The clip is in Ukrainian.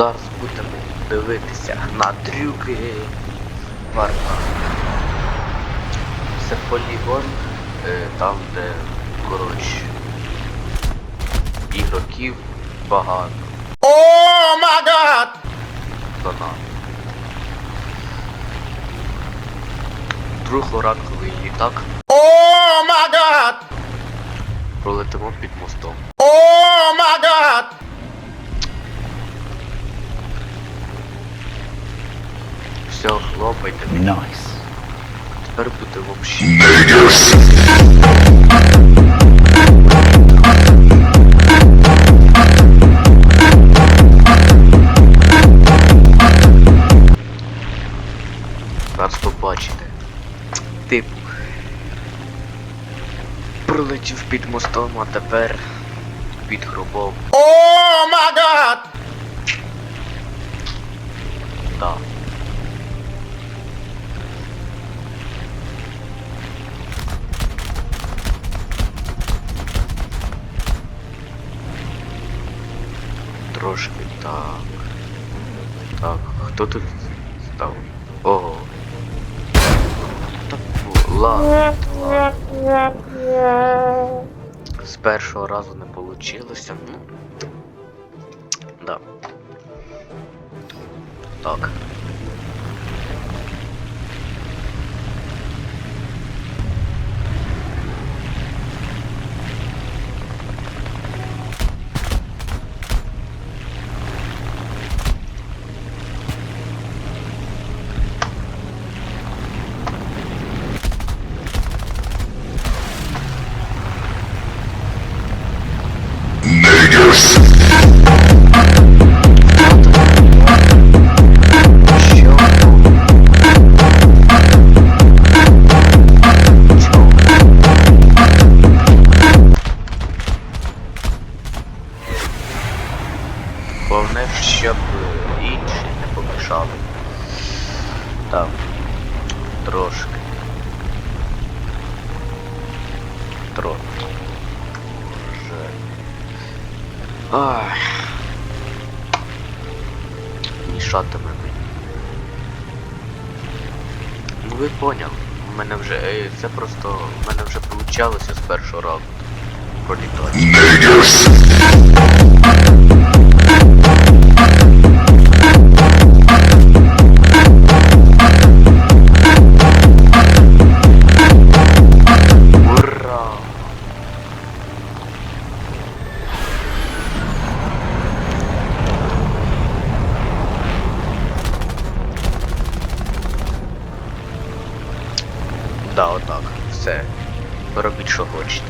Зараз будемо дивитися на трюки варта. Це полігон, е, там де, коротше, ігроків багато. Oh my god! Донат. Другоранковий літак. Oh my god! Пролетимо під мостом. Все, хлопайте. Nice. Тепер буде вообще. Зараз побачите. Типу. Пролетів під мостом, а тепер під гробом. Oh my god! Трошки так. Так, хто тут став? Ого. Ладно, ладно. З першого разу не вийшло, ну. Да. Так. Головне, щоб інші не помішали. Так. Трошки. Трохи. Вже. Ай. Мішатиме мені. Ну ви поняли. У мене вже. е, Це просто. У мене вже получалося з першого разу. Пролітати. Да, однак. Все. Робіть, що хочете.